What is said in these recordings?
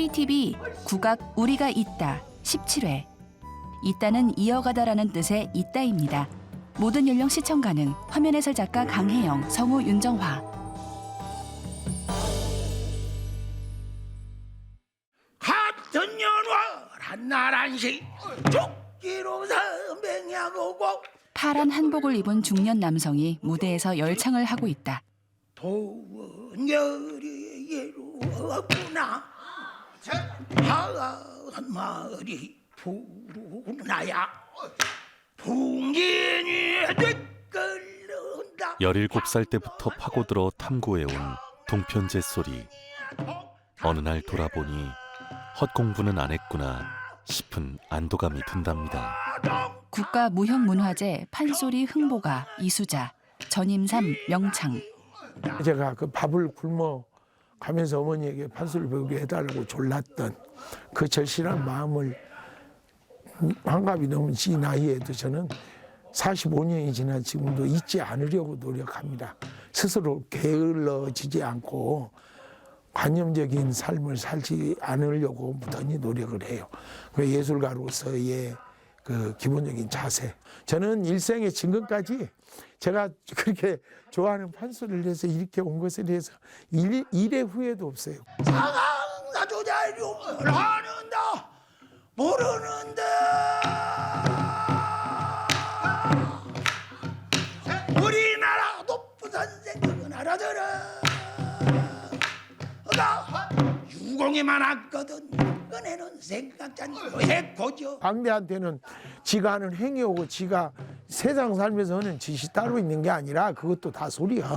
KTV 국악 우리가 있다 17회 있다는 이어가다라는 뜻의 있다입니다. 모든 연령 시청 가능 화면 해설 작가 강혜영, 성우 윤정화 같은 연화 한나란시 죽기로 선명하고 파란 한복을 입은 중년 남성이 무대에서 열창을 하고 있다. 더운 열이 예루었구나 한 마리 부르나야 풍진이 뒤끌른다 17살 때부터 파고들어 탐구해온 동편제 소리. 어느 날 돌아보니 헛공부는 안 했구나 싶은 안도감이 든답니다. 국가 무형문화재 판소리 흥보가 이수자 전임삼 명창 제가 그 밥을 굶어 가면서 어머니에게 판소리 배우게 해달라고 졸랐던 그 절실한 마음을 환갑이 넘은 지 나이에도 저는 45년이 지난 지금도 잊지 않으려고 노력합니다. 스스로 게을러지지 않고 관념적인 삶을 살지 않으려고 무던히 노력을 해요. 그 예술가로서의 그 기본적인 자세. 저는 일생의 지금까지 제가 그렇게 좋아하는 판소리를 해서 이렇게 온 것에 대해서 일, 일의 후회도 없어요. 상황사 조자룡을 하는다 모르는데 우리나라 높은 선생님은 알아들어 나 유공이 많았거든 생각지 않고 해코죠 광대한테는 지가 하는 행위하고 지가 세상 살면서 하는 짓이 따로 있는 게 아니라 그것도 다 소리야.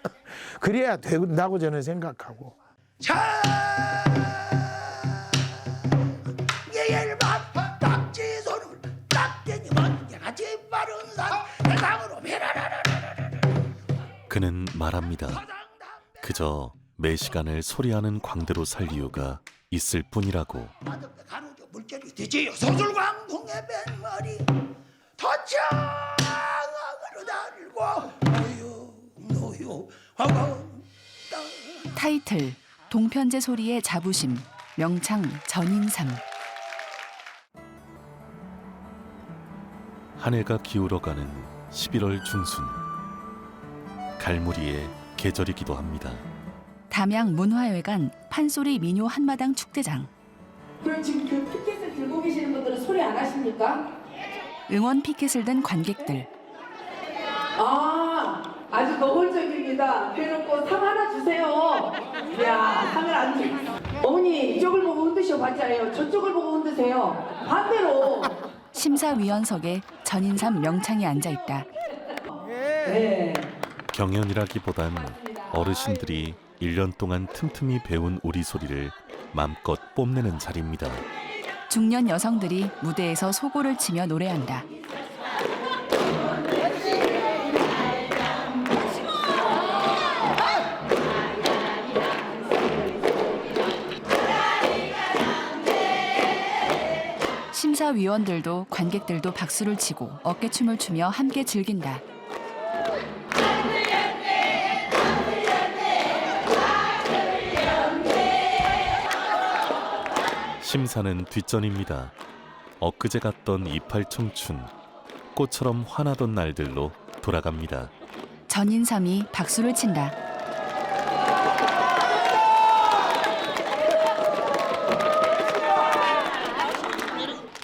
그래야 된다고 저는 생각하고. 예일밤 딱지 손을 딱 대니 먼게같이 빠른 산 세상으로 메라라라 그는 말합니다. 그저 매 시간을 소리하는 광대로 살 이유가 있을 뿐이라고. 물결이 되지요 달고 화광 타이틀 동편제 소리의 자부심 명창 전임삼 한 해가 기울어가는 11월 중순. 갈무리의 계절이기도 합니다. 담양 문화회관 판소리 민요 한마당 축제장 그럼 지금 그 피켓을 들고 계시는 분들은 소리 안 하십니까? 응원 피켓을 든 관객들 아, 아주 노골적입니다. 대놓고 상 하나 주세요. 야, 상을 안 주. 어머니 이쪽을 보고 흔드셔 봤자예요. 저쪽을 보고 흔드세요. 반대로. 심사위원석에 전인삼 명창이 앉아 있다. 네. 경연이라기보단 어르신들이 1년 동안 틈틈이 배운 우리 소리를 맘껏 뽐내는 자리입니다. 중년 여성들이 무대에서 소고를 치며 노래한다. 심사위원들도 관객들도 박수를 치고 어깨춤을 추며 함께 즐긴다. 심사는 뒷전입니다. 엊그제 갔던 이팔 청춘, 꽃처럼 화나던 날들로 돌아갑니다. 전인삼이 박수를 친다.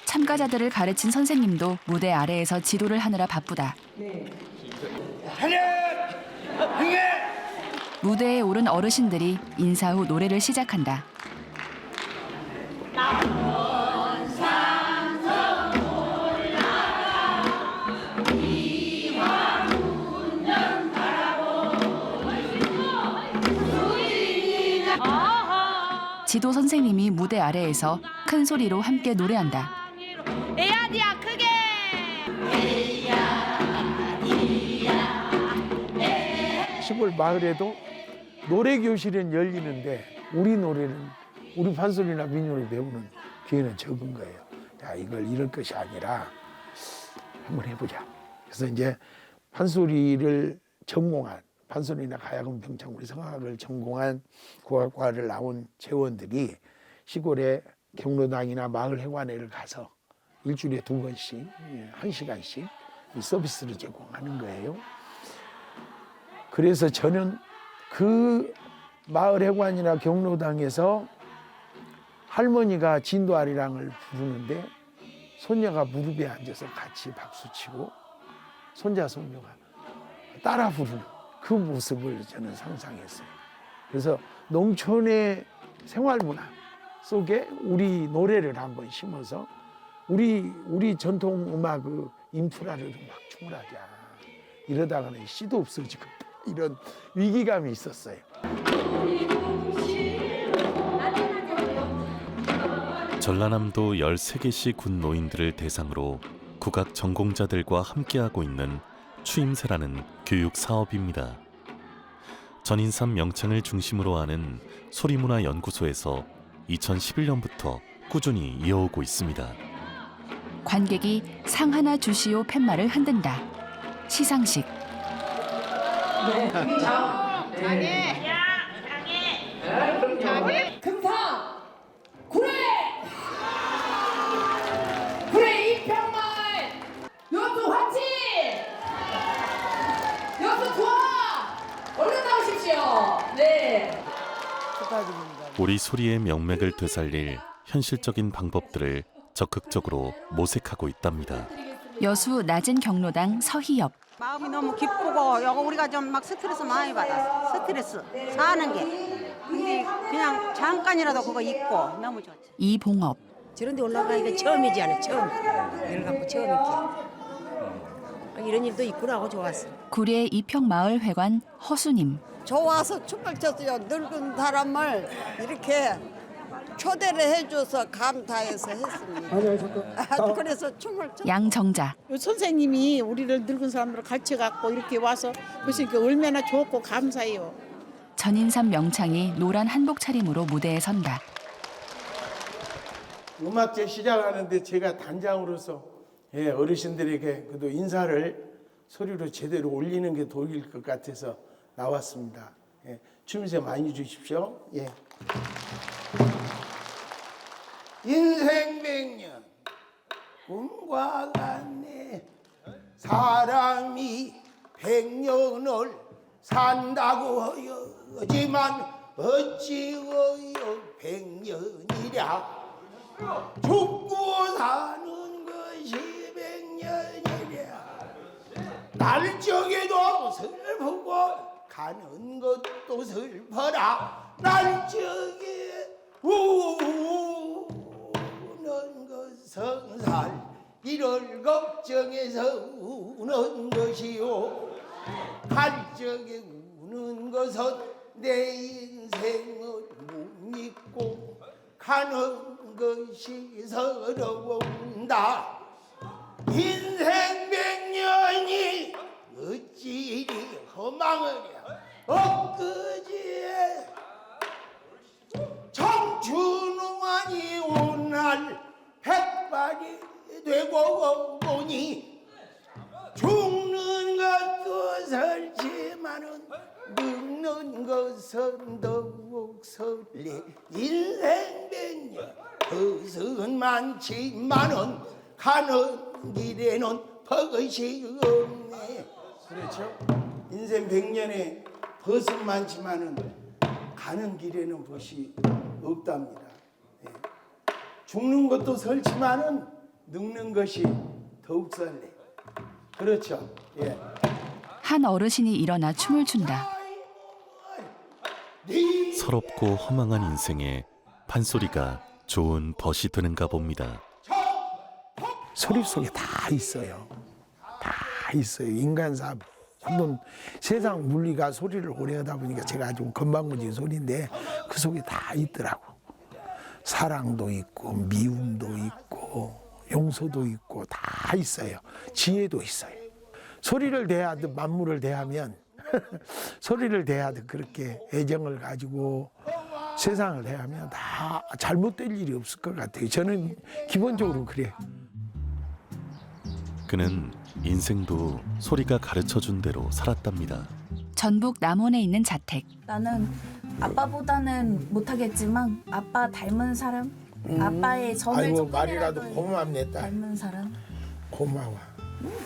참가자들을 가르친 선생님도 무대 아래에서 지도를 하느라 바쁘다. 무대에 오른 어르신들이 인사 후 노래를 시작한다. 지도 선생님이 무대 아래에서 큰 소리로 함께 노래한다. 에야디야 크게 시골 마을에도 노래 교실은 열리는데 우리 노래는 우리 판소리나 민요를 배우는 기회는 적은 거예요. 자, 이걸 이럴 것이 아니라 한번 해보자. 그래서 이제 판소리를 전공한 판소리나 가야금, 평창, 우리 성악을 전공한 국악과를 나온 재원들이 시골에 경로당이나 마을 해관회를 가서 일주일에 두 번씩 예, 한 시간씩 이 서비스를 제공하는 거예요. 그래서 저는 그 마을 해관이나 경로당에서 할머니가 진도아리랑을 부르는데 손녀가 무릎에 앉아서 같이 박수치고 손자 손녀가 따라 부르는 그 모습을 저는 상상했어요. 그래서 농촌의 생활 문화 속에 우리 노래를 한번 심어서 우리 우리 전통 음악 그 인프라를 막 충분하자 이러다가는 씨도 없어지고 이런 위기감이 있었어요. 전라남도 13개시 군 노인들을 대상으로 국악 전공자들과 함께하고 있는 추임새라는 교육 사업입니다. 전인삼 명창을 중심으로 하는 소리문화연구소에서 2011년부터 꾸준히 이어오고 있습니다. 관객이 상 하나 주시오 팻말을 흔든다. 시상식 네, 자, 네. 금상 구례 구례 이평말 여수 화치 여수 도화 얼른 나오십시오 네 우리 소리의 명맥을 되살릴 현실적인 방법들을 적극적으로 모색하고 있답니다. 여수 낮은 경로당 서희엽 마음이 너무 기쁘고 여거 우리가 좀 막 스트레스 많이 받았어. 스트레스 사는 게. 근데 그냥 잠깐이라도 그거 잊고 너무 좋지. 이봉업 저런 데 올라가니까 처음이지 않아 처음 갖고 처음 이렇게 아, 이런 일도 있구나 하고 좋았어 구례 이평마을 회관 허수님 좋아서 춤을 췄어요. 늙은 사람을 이렇게 초대를 해줘서 감사해서 했습니다. 아, 그래서 춤을 췄. 양정자 선생님이 우리를 늙은 사람들 같이 갖고 이렇게 와서 그러니까 얼마나 좋고 감사해요. 전인삼 명창이 노란 한복 차림으로 무대에 선다. 음악제 시작하는데 제가 단장으로서 예, 어르신들에게 그래도 인사를 소리로 제대로 올리는 게 도일 것 같아서 나왔습니다. 예, 춤새 많이 주십시오. 예. 인생 백년 꿈과 같네 사람이 백년을 산다고 하지만 어찌어여 백년이랴 죽고 사는 것이 백년이랴 날적에도 슬프고 가는 것도 슬퍼라. 날적에 우는 것 성살 이를 걱정해서 우는 것이요. 갈 적에 우는 것은 내 인생을 못 믿고 가는 것이 서러운다. 인생 백년이 어찌 이리 허망하랴 엊그제 청춘왕이 오날 백발이 되고 보니 죽는 것도 설지만은 늙는 것은 더욱 설레 인생 백년 것은 많지만은 가는 길에는 버릇이 없네. 그렇죠 인생 백년에 벗은 많지만은 가는 길에는 벗이 없답니다 예. 죽는 것도 설지만은 늙는 것이 더욱 설레 그렇죠 예. 한 어르신이 일어나 춤을 춘다. 네 서럽고 허망한 인생에 판소리가 좋은 벗이 되는가 봅니다. 소리 속에 다 있어요. 다 있어요. 인간 사 모든 세상 물리가 소리를 오래 하다 보니까 제가 좀 건방진 소리인데 그 속에 다 있더라고. 사랑도 있고 미움도 있고 용서도 있고 다 있어요. 지혜도 있어요. 소리를 대하듯 만물을 대하면 소리를 대하듯 그렇게 애정을 가지고 세상을 대하면 다 잘못될 일이 없을 것 같아요. 저는 기본적으로 그래요. 그는 인생도 소리가 가르쳐 준 대로 살았답니다. 전북 남원에 있는 자택. 나는 아빠보다는 못하겠지만 아빠 닮은 사람, 아빠의 정을 아이고 말이라도 고맙네 딸 닮은 사람 고마워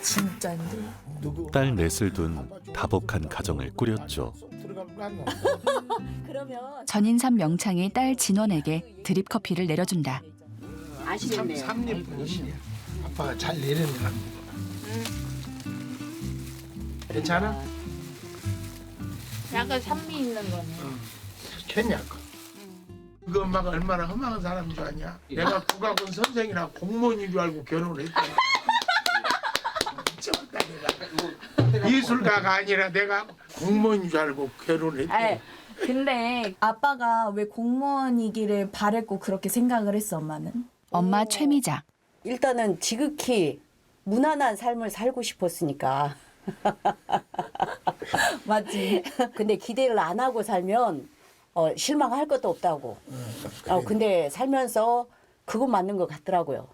진짜인데. 누구 딸 넷을 둔 다복한 가정을 꾸렸죠. 들어가면 안 그러면 전인삼 명창이 딸 진원에게 드립 커피를 내려준다. 삼립 분이시네 아빠가 잘 내려내라 괜찮아? 약간 산미 있는 거네. 괜찮고 그 엄마가 얼마나 험한 사람인 줄 아냐 내가 국악원 선생이라 공무원인 줄 알고 결혼을 했다 미쳤다 내가 예술가가 아니라 내가 공무원인 줄 알고 결혼을 했다 아, 근데 아빠가 왜 공무원이기를 바랬고 그렇게 생각을 했어 엄마는? 엄마 최미자. 일단은 지극히 무난한 삶을 살고 싶었으니까. 맞지. 근데 기대를 안 하고 살면 어, 실망할 것도 없다고. 어, 근데 살면서 그거 맞는 것 같더라고요.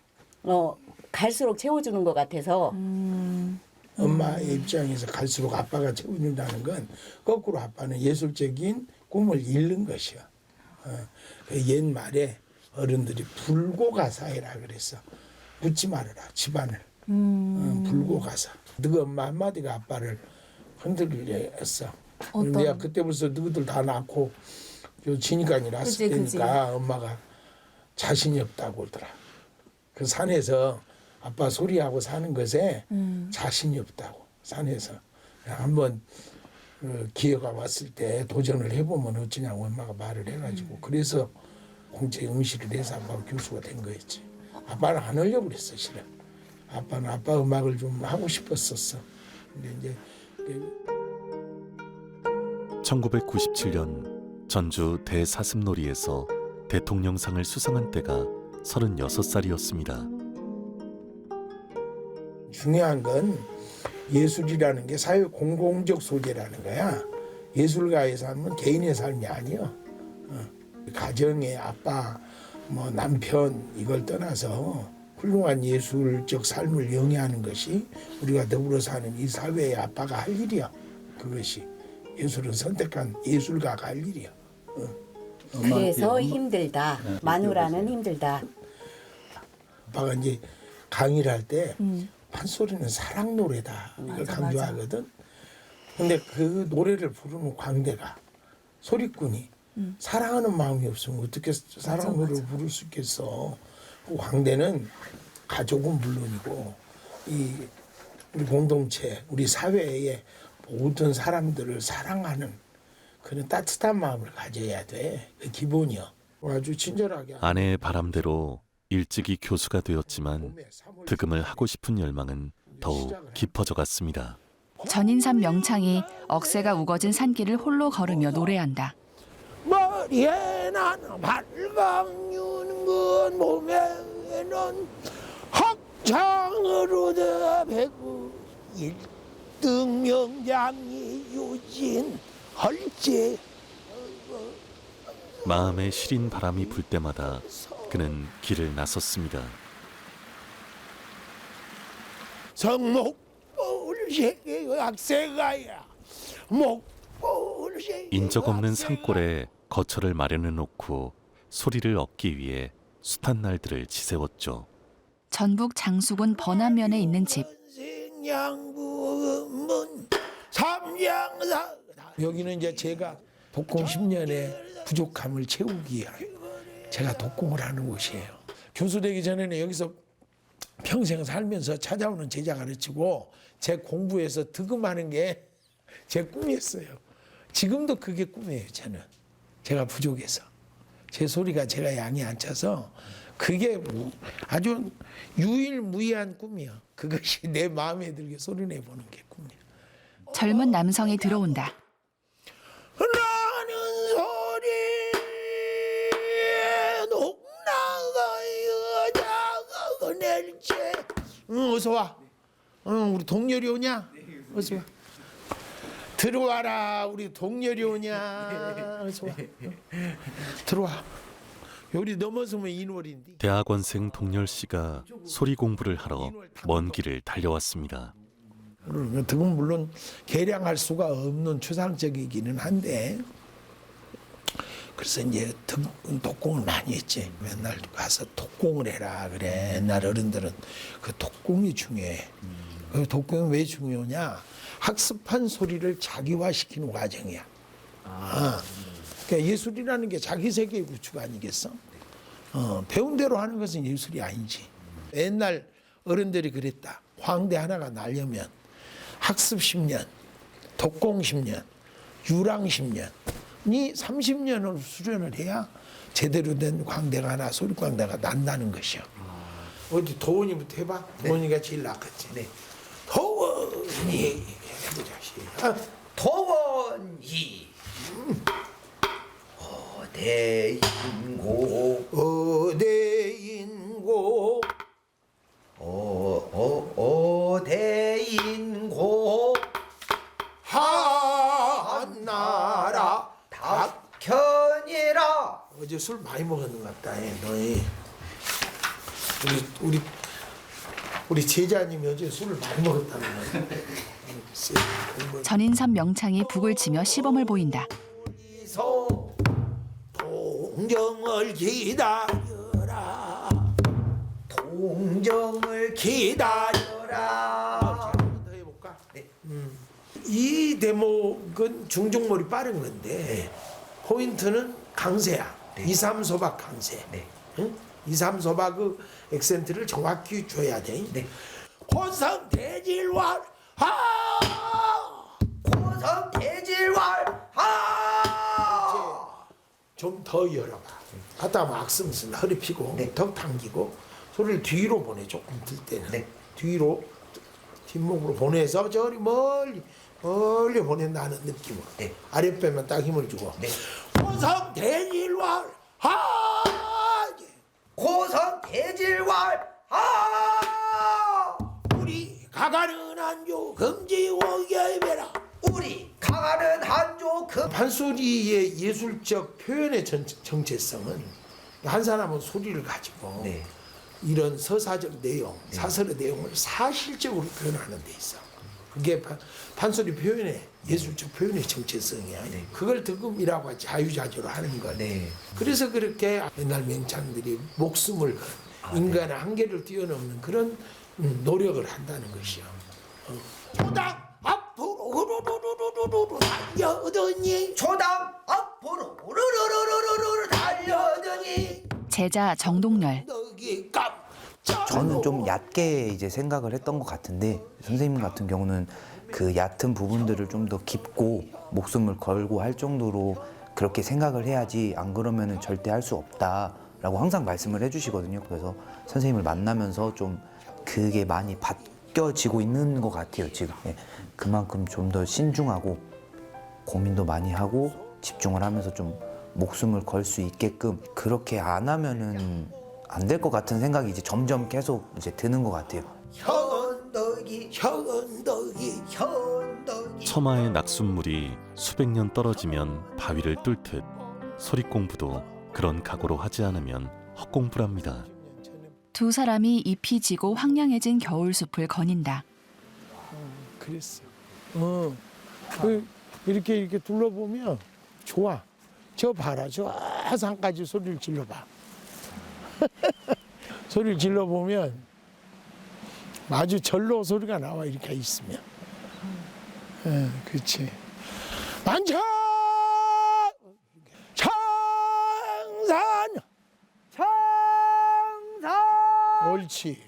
어, 갈수록 채워주는 것 같아서. 엄마 의 입장에서 갈수록 아빠가 채워준다는 건 거꾸로 아빠는 예술적인 꿈을 잃는 것이야. 어, 그 옛말에 어른들이 불고가 사회라 그랬어. 묻지 말아라 집안을. 어, 불고가사. 너희 엄마 한마디가 아빠를 흔들게 했어. 어떤? 내가 그때 벌써 너희들 다 낳고 요 진이간이 났을 그치. 때니까 엄마가 자신이 없다고 그러더라. 그 산에서 아빠 소리하고 사는 것에 음. 자신이 없다고 산에서 한번 그 기회가 왔을 때 도전을 해보면 어쩌냐고 엄마가 말을 해가지고 음. 그래서 공채 응시를 해서 아빠가 교수가 된 거였지. 아빠는 안 하려고 그랬어 실은. 아빠는 아빠 음악을 좀 하고 싶었었어. 근데 이제 그 1997년 전주 대사슴놀이에서 대통령상을 수상한 때가 36살이었습니다. 중요한 건 예술이라는 게 사회 공공적 소재라는 거야. 예술가의 삶은 개인의 삶이 아니야. 어. 가정의 아빠, 뭐 남편 이걸 떠나서 훌륭한 예술적 삶을 영위하는 것이 우리가 더불어 사는 이 사회의 아빠가 할 일이야. 그것이 예술은 선택한 예술가가 할 일이야. 그래서 힘들다. 마누라는 힘들다. 아빠가 이제 강의를 할때 판소리는 사랑 노래다 이걸 맞아, 강조하거든. 근데 그 노래를 부르는 광대가 소리꾼이 사랑하는 마음이 없으면 어떻게 사랑 노래를 부를 수 있겠어? 그 광대는 가족은 물론이고 이 우리 공동체, 우리 사회의 모든 사람들을 사랑하는 그런 따뜻한 마음을 가져야 돼. 그 기본이야. 아주 친절하게. 아내의 바람대로 일찍이 교수가 되었지만 득음을 하고 싶은 열망은 더욱 깊어져 갔습니다. 전인삼 명창이 억새가 우거진 산길을 홀로 걸으며 노래한다. 머리에 나는 발광 유는 건 몸에는 학창으로 더 배구 일등 명장이 유진 헐지. 마음에 시린 바람이 불 때마다 그는 길을 나섰습니다. 성목불시 학생가야. 목불시 인적 없는 산골에 거처를 마련해 놓고 소리를 얻기 위해 숱한 날들을 지새웠죠. 전북 장수군 번안면에 있는 집. 여기는 이제 제가 독공 10년의 부족함을 채우기 위한 제가 독공을 하는 곳이에요. 교수 되기 전에는 여기서 평생 살면서 찾아오는 제자 가르치고 제 공부해서 득음하는 게 제 꿈이었어요. 지금도 그게 꿈이에요, 저는. 제가 부족해서. 제 소리가 제가 양이 안 차서 그게 무- 아주 유일무이한 꿈이야. 그것이 내 마음에 들게 소리내 보는 게 꿈이야. 젊은 남성이 들어온다. 나는 소리 녹나가 여자가 낼채 응, 어서 와. 응, 우리 동열이 오냐? 어서 와. 들어와라, 우리 동열이 오냐? 와. 응. 들어와. 여기 넘어서면 인월인데. 대학원생 동열 씨가 소리 공부를 하러 먼 길을 달려왔습니다. 그건 물론 계량할 수가 없는 추상적이기는 한데 그래서 이제 덕, 독공을 많이 했지. 맨날 가서 독공을 해라 그래. 옛날 어른들은 그 독공이 중요해. 그 독공이 왜 중요하냐? 학습한 소리를 자기화시키는 과정이야. 아, 그러니까 예술이라는 게 자기 세계의 구축 아니겠어? 어, 배운 대로 하는 것은 예술이 아니지. 옛날 어른들이 그랬다. 황대 하나가 날려면 학습 10년, 독공 10년, 유랑 10년이 30년을 수련을 해야 제대로 된 광대가 하나, 소리광대가 난다는 것이요. 어디 도원이부터 해봐. 도원이가 제일 낫겠지. 도 원이 해보자. 시작. 도원이 어대인고 어대인고 어, 어 어대인고 한나라 닭현이라 어제 술 많이 먹었는 것 같다. 예, 너희 우리 우리 우리 제자님이 어제 술을 많이 먹었다는 거야. 전인삼 명창이 북을 치며 시범을 보인다. 서 동정을 기다려라. 동정을 기다려라. 더 해볼까? 음. 이 대목은 중종몰이 빠른 건데 포인트는 강세야. 이 2, 3 소박 강세. 응? 2, 3 소박 그 액센트를 정확히 줘야 돼. 고성 대질왈 하! 고성 대질왈 하! 좀 더 열어봐. 악성 쓴다. 허리 피고 턱 당기고 소리를 뒤로 보내 조금 들 때는. 뒤로 뒷목으로 보내서 저리 멀리 멀리 보낸다는 느낌으로. 아랫배만 딱 힘을 주고. 고성 대질왈 하 고성 대질왈. 하 우리 가가는 한조 금지오결배라. 우리 강하는 한조 금. 판소리의 예술적 표현의 전, 정체성은 한 사람은 소리를 가지고 이런 서사적 내용, 사설의 내용을 사실적으로 표현하는 데 있어. 그게 판- 판소리 표현의 예술적 표현의 정체성이야. 그걸 득음이라고 하지 자유자재로 하는 거. 그래서 그렇게 옛날 명창들이 목숨을 건 인간의 한계를 뛰어넘는 그런 음, 노력을 한다는 것이요. 어. 조당 앞으로 후루루루루루루 달려더니 조당 앞으로 우르르르르르르 달려더니 제자 깜짝 저는 좀 얕게 이제 생각을 했던 것 같은데 선생님 같은 경우는 그 얕은 부분들을 좀 더 깊고 목숨을 걸고 할 정도로 그렇게 생각을 해야지 안 그러면은 절대 할 수 없다라고 항상 말씀을 해주시거든요. 그래서 선생님을 만나면서 좀 그게 많이 바뀌어지고 있는 것 같아요. 지금 예. 그만큼 좀 더 신중하고 고민도 많이 하고 집중을 하면서 좀 목숨을 걸 수 있게끔 그렇게 안 하면은 안 될 것 같은 생각이 이제 점점 계속 이제 드는 것 같아요. 현덕이 현덕이 처마의 낙숫물이 수백 년 떨어지면 바위를 뚫듯 소리 공부도 그런 각오로 하지 않으면 헛공부랍니다. 두 사람이 잎이 지고 황량해진 겨울 숲을 거닌다. 그랬어. 어. 그 이렇게 이렇게 둘러보면 좋아. 저 봐라. 저 산까지 소리를 질러봐. 소리를 질러보면 아주 절로 소리가 나와 이렇게 있으면. 예, 그렇지. 만차 창산 창산 옳지.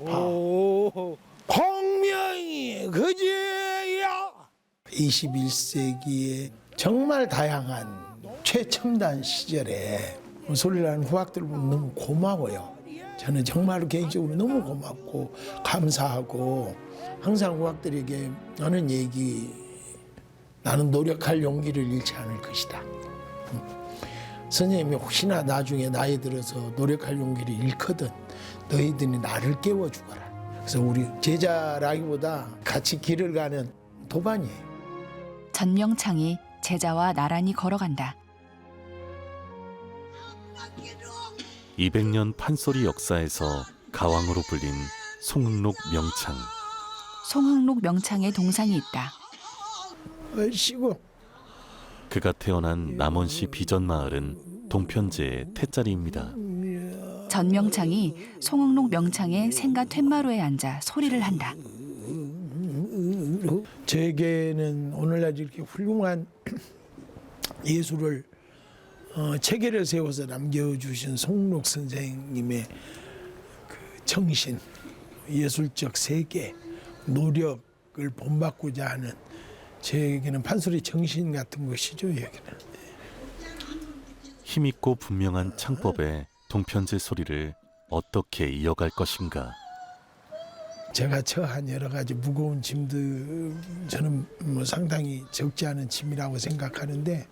오. 공명이 그제야 21세기에 정말 다양한 최첨단 시절에 소리를 하는 후학들 보면 너무 고마워요. 저는 정말 개인적으로 너무 고맙고 감사하고 항상 후학들에게 하는 얘기 나는 노력할 용기를 잃지 않을 것이다. 선생님이 혹시나 나중에 나이 들어서 노력할 용기를 잃거든 너희들이 나를 깨워 주거라. 그래서 우리 제자라기보다 같이 길을 가는 도반이에요. 전명창이 제자와 나란히 걸어간다. 200년 판소리 역사에서 가왕으로 불린 송흥록 명창. 송흥록 명창의 동상이 있다. 얼씨구 그가 태어난 남원시 비전마을은 동편제의 태자리입니다. 전명창이 송흥록 명창의 생가 퇴마루에 앉아 소리를 한다. 제게는 오늘날 이렇게 훌륭한 예술을 어, 체계를 세워서 남겨주신 송록 선생님의 그 정신, 예술적 세계, 노력을 본받고자 하는 제게는 판소리 정신 같은 것이죠 여기는. 힘있고 분명한 창법의 동편제 소리를 어떻게 이어갈 것인가. 제가 처한 여러 가지 무거운 짐들 저는 뭐 상당히 적지 않은 짐이라고 생각하는데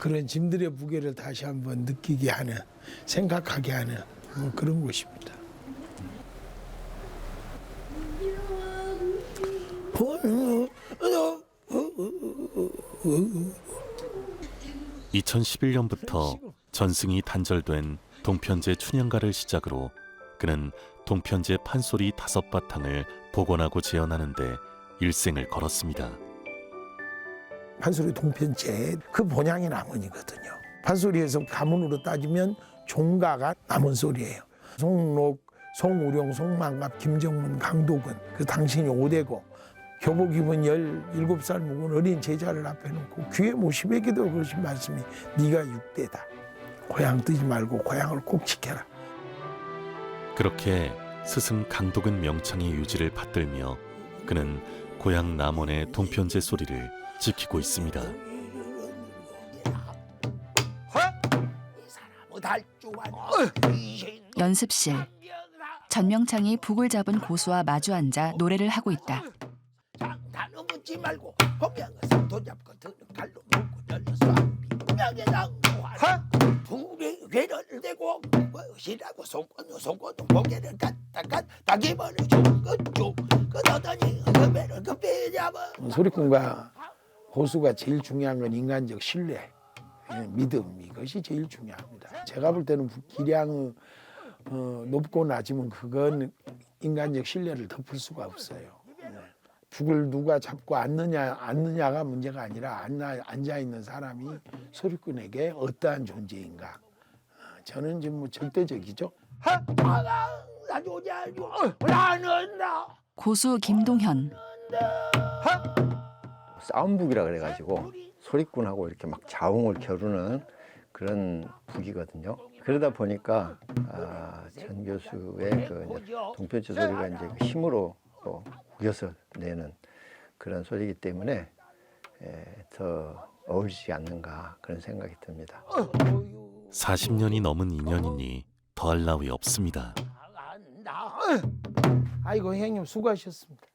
그런 짐들의 무게를 다시 한번 느끼게 하는 생각하게 하는 뭐 그런 곳입니다. 2011년부터 전승이 단절된 동편제 춘향가를 시작으로 그는 동편제 판소리 다섯 바탕을 복원하고 재현하는데 일생을 걸었습니다. 판소리 동편제 그 본향이 남원이거든요. 판소리에서 가문으로 따지면 종가가 남원 소리예요. 송록, 송우룡, 송만갑, 김정문, 강도근 그 당신이 5대고 교복 입은 17살 묵은 어린 제자를 앞에 놓고 귀에 모시베기도 그러신 말씀이 네가 6대다. 고향 뜨지 말고 고향을 꼭 지켜라. 그렇게 스승 강독은 명창의 유지를 받들며 그는 고향 남원의 동편제 소리를 지키고 있습니다. 연습실. 전명창이 북을 잡은 고수와 마주 앉아 노래를 하고 있다. 장단어 묻지 말고 도 잡고 드는 열려서 분명히 괴를 대고 고개를 그 배를 잡아 소리꾼과 고수가 제일 중요한 건 인간적 신뢰, 예, 믿음 이것이 제일 중요합니다. 제가 볼 때는 기량의 어, 높고 낮으면 그건 인간적 신뢰를 덮을 수가 없어요. 예. 북을 누가 잡고 앉느냐 앉느냐가 문제가 아니라 앉아, 앉아 있는 사람이 소리꾼에게 어떠한 존재인가. 어, 저는 지금 뭐 절대적이죠. 나 고수 김동현. 싸움북이라 그래가지고 소리꾼하고 이렇게 막 자웅을 겨루는 그런 북이거든요. 그러다 보니까 아, 전 교수의 그 동편제 소리가 이제 그 힘으로 또 우겨서 내는 그런 소리이기 때문에 에, 더 어울리지 않는가 그런 생각이 듭니다. 40년이 넘은 인연이니 더할 나위 없습니다. 아이고 형님 수고하셨습니다.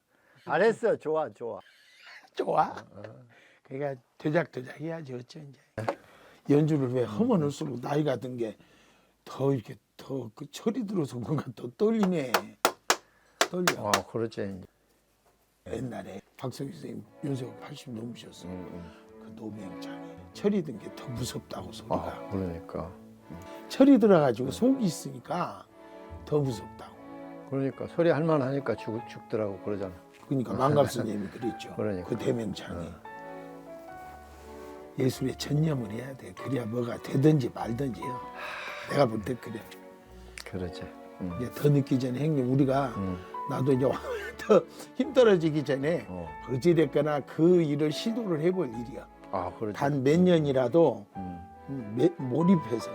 잘했어, 좋아, 좋아. 좋아. 그러니까 되작되작 해야지 어째 이제. 연주를 왜 하면 할수록 나이가 든 게 더 이렇게 더 그 철이 들어서 뭔가 더 떨리네. 떨려. 아, 그렇지. 옛날에 박성희 선생님 연세가 80 넘으셨어. 그 노명장이 철이 든 게 더 무섭다고 소리가. 아, 그러니까. 철이 들어가지고 속이 있으니까 더 무섭다고. 그러니까 소리 할 만 하니까 죽, 죽더라고 그러잖아. 그러니까 망갑 선생님이 그랬죠. 그러니까. 그 대명창이 예술에 전념을 해야 돼. 그래야 뭐가 되든지 말든지요. 내가 볼 때 그래. 그렇지. 음. 이제 더 늦기 전에 형님 우리가 음. 나도 이제 더 힘들어지기 전에 어. 어찌됐거나 그 일을 시도를 해볼 일이야. 아. 단 몇 년이라도 음. 음, 매- 몰입해서.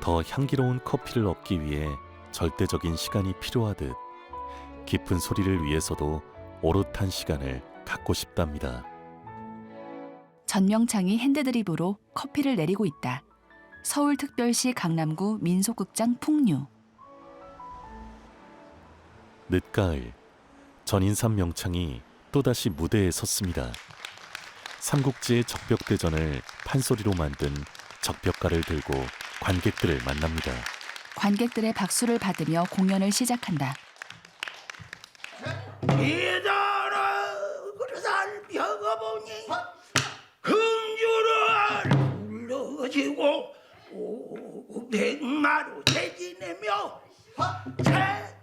더 향기로운 커피를 얻기 위해 절대적인 시간이 필요하듯 깊은 소리를 위해서도 오롯한 시간을 갖고 싶답니다. 전명창이 핸드드립으로 커피를 내리고 있다. 서울특별시 강남구 민속극장 풍류. 늦가을 전인삼 명창이 또다시 무대에 섰습니다. 삼국지의 적벽대전을 판소리로 만든 적벽가를 들고 관객들을 만납니다. 관객들의 박수를 받으며 공연을 시작한다. 이더러 그살 벼가보니 금주를 불러지고 백마루 대지내며 제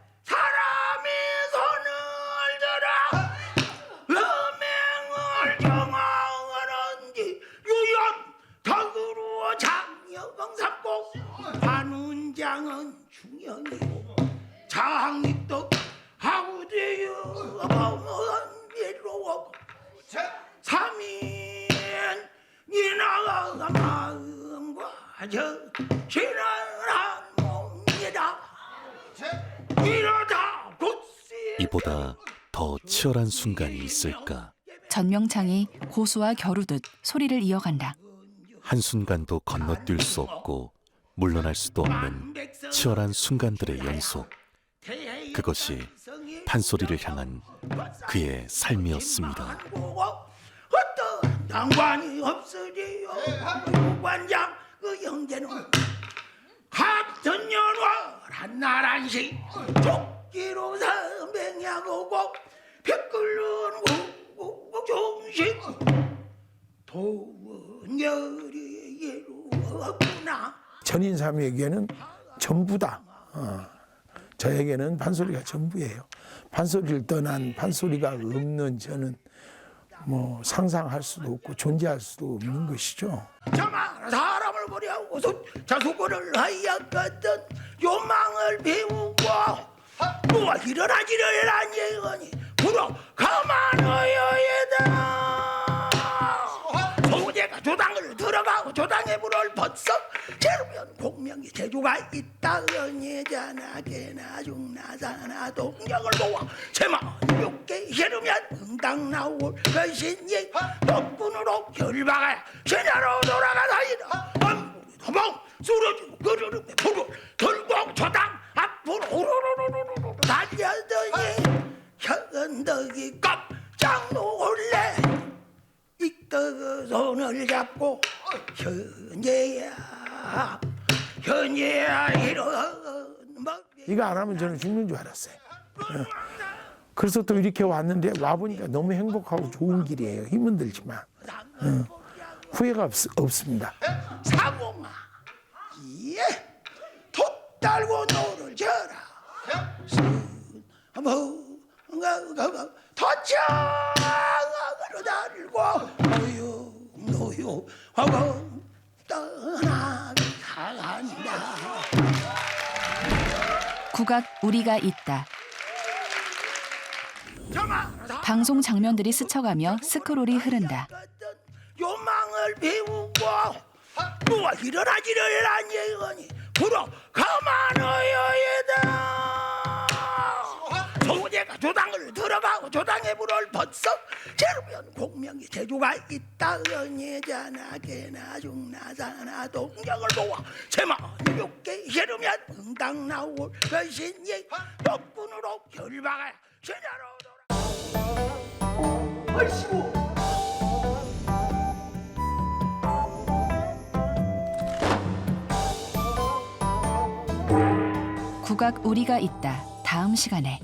순간이 있을까? 전명창이 고수와 겨루듯 소리를 이어간다. 한순간도 건너뛸 수 없고 물러날 수도 없는 치열한 순간들의 연속. 그것이 판소리를 향한 그의 삶이었습니다. 당관이 없으리요 관장 그 형제는 한날 한시 조끼로 선병야고고 도원 열이 예루었구나 전인삼에게는 전부다. 어. 저에게는 판소리가 전부예요. 판소리를 떠난 판소리가 없는 저는 뭐 상상할 수도 없고 존재할 수도 없는 것이죠. 저만 사람을 보려고서 자수고를 하였거든 요망을 배우고 뭐가 일어나지를 아니하니 부러 가만하여야다 소재가 조당을 들어가고 조당의 불을 벗어 제르면 공명이 제주가 있다거니 자나게나 중나 사나 동력을 모아 제만 육개 해르면 응당 나올 것이니 덕분으로 결박하여 제자로 돌아가다이다. 안무리 도망 쓰러지고 그르르며 불을 들고 조당 잡고 현재야 현재야 이런 뭐 이거 안 하면 저는 죽는 줄 알았어요. 어. 그래서 또 이렇게 왔는데 와보니까 너무 행복하고 좋은 길이에요. 힘은 들지만. 어. 후회가 없, 없습니다. 사공아 예 돛달고 노를 져라 뭐가가가 터창으로 달고 노유 노유 하고 떠나간다 국악 우리가 있다. 방송 장면들이 스쳐가며 스크롤이 흐른다. 요망을 배우고 누가 일어나지를 아니하니 불어 가만하여야다 소재가 조당을 들어가고 조당의 불을 벗어 제르면 공명이 제주가 있다거니 자나게나 중나사나 동력을 모아. 제만 육개 해르면 응당 나올 것이니 덕분으로 결박하여 제자로 돌아. 아이씨고 국악 우리가 있다. 다음 시간에.